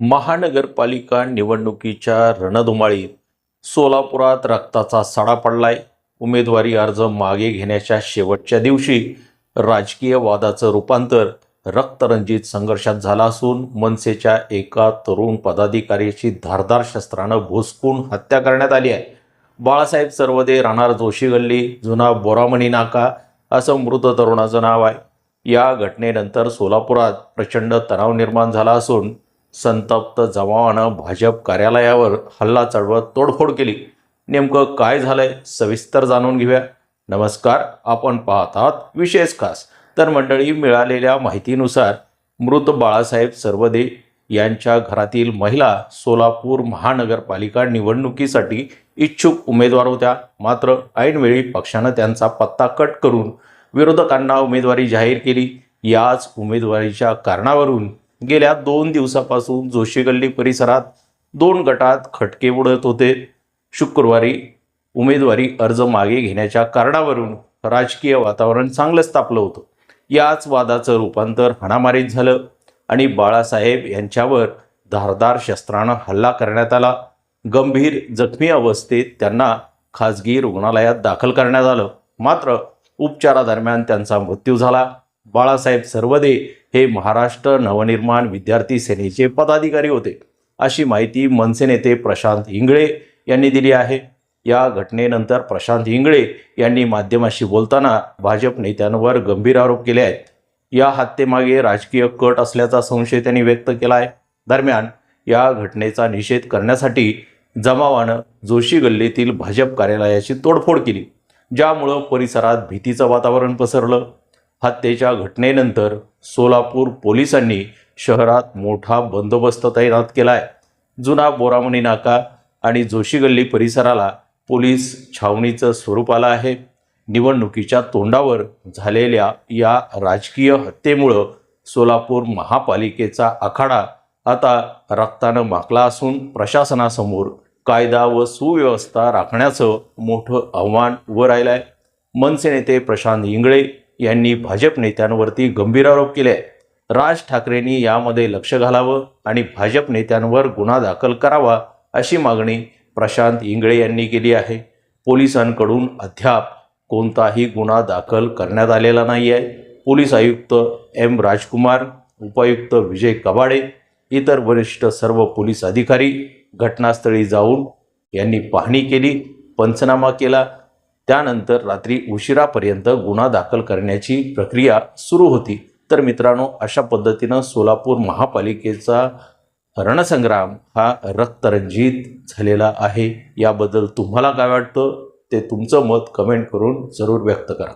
महानगरपालिका निवडणुकीच्या रणधुमाळीत सोलापुरात रक्ताचा सडा पडलाय. उमेदवारी अर्ज मागे घेण्याच्या शेवटच्या दिवशी राजकीय वादाचं रूपांतर रक्तरंजित संघर्षात झालं असून मनसेच्या एका तरुण पदाधिकाऱ्याची धारदार शस्त्रानं भोसकून हत्या करण्यात आली आहे. बाळासाहेब सर्वदे राहणार जोशी गल्ली जुना बोरामणी नाका असं मृत तरुणाचं नाव आहे. या घटनेनंतर सोलापुरात प्रचंड तणाव निर्माण झाला असून संतप्त जमावानं भाजप कार्यालयावर हल्ला चढवत तोडफोड केली. नेमकं काय झालंय सविस्तर जाणून घेऊया. नमस्कार आपण पाहत आहात विशेष खास. तर मंडळी मिळालेल्या माहितीनुसार मृत बाळासाहेब सर्वदे यांच्या घरातील महिला सोलापूर महानगरपालिका निवडणुकीसाठी इच्छुक उमेदवार होत्या. मात्र ऐनवेळी पक्षानं त्यांचा पत्ता कट करून विरोधकांना उमेदवारी जाहीर केली. याच उमेदवारीच्या कारणावरून गेल्या दोन दिवसापासून जोशी गल्ली परिसरात दोन गटात खटके उडत होते. शुक्रवारी उमेदवारी अर्ज मागे घेण्याच्या कारणावरून राजकीय वातावरण चांगलंच तापलं होतं. याच वादाचं रूपांतर हाणामारीत झालं आणि बाळासाहेब यांच्यावर धारदार शस्त्रानं हल्ला करण्यात आला. गंभीर जखमी अवस्थेत त्यांना खाजगी रुग्णालयात दाखल करण्यात आलं. मात्र उपचारादरम्यान त्यांचा मृत्यू झाला. बाळासाहेब सर्वदे हे महाराष्ट्र नवनिर्माण विद्यार्थी सेनेचे पदाधिकारी होते. अशी माहिती मनसे नेते प्रशांत इंगळे यांनी दिली आहे. या घटनेनंतर प्रशांत इंगळे यांनी माध्यमाशी बोलताना भाजप नेत्यांवर गंभीर आरोप केले आहेत. या हत्येमागे राजकीय कट असल्याचा संशय त्यांनी व्यक्त केला आहे. दरम्यान या घटनेचा निषेध करण्यासाठी जमावानं जोशी गल्लीतील भाजप कार्यालयाची तोडफोड केली ज्यामुळं परिसरात भीतीचं वातावरण पसरलं. हत्येच्या घटनेनंतर सोलापूर पोलिसांनी शहरात मोठा बंदोबस्त तैनात केला आहे जुना बोरामणी नाका आणि जोशी गल्ली परिसराला पोलीस छावणीचं स्वरूप आलं आहे. निवडणुकीच्या तोंडावर झालेल्या या राजकीय हत्येमुळं सोलापूर महापालिकेचा आखाडा आता रक्तानं माकला असून प्रशासनासमोर कायदा व सुव्यवस्था राखण्याचं मोठं आव्हान उभं राहिलं आहे मनसे नेते प्रशांत इंगळे यांनी भाजप नेत्यांवरती गंभीर आरोप केले. राज ठाकरेंनी यामध्ये लक्ष घालावं आणि भाजप नेत्यांवर गुन्हा दाखल करावा अशी मागणी प्रशांत इंगळे यांनी केली आहे. पोलिसांकडून अद्याप कोणताही गुन्हा दाखल करण्यात आलेला नाही आहे पोलीस आयुक्त एम राजकुमार उपायुक्त विजय कबाडे इतर वरिष्ठ सर्व पोलीस अधिकारी घटनास्थळी जाऊन यांनी पाहणी केली पंचनामा केला त्यानंतर रात्री उशिरापर्यंत गुन्हा दाखल करण्याची प्रक्रिया सुरू होती. तर मित्रांनो अशा पद्धतीनं सोलापूर महापालिकेचा रणसंग्राम हा रक्तरंजित झालेला आहे. याबद्दल तुम्हाला काय वाटतं? ते तुमचं मत कमेंट करून जरूर व्यक्त करा.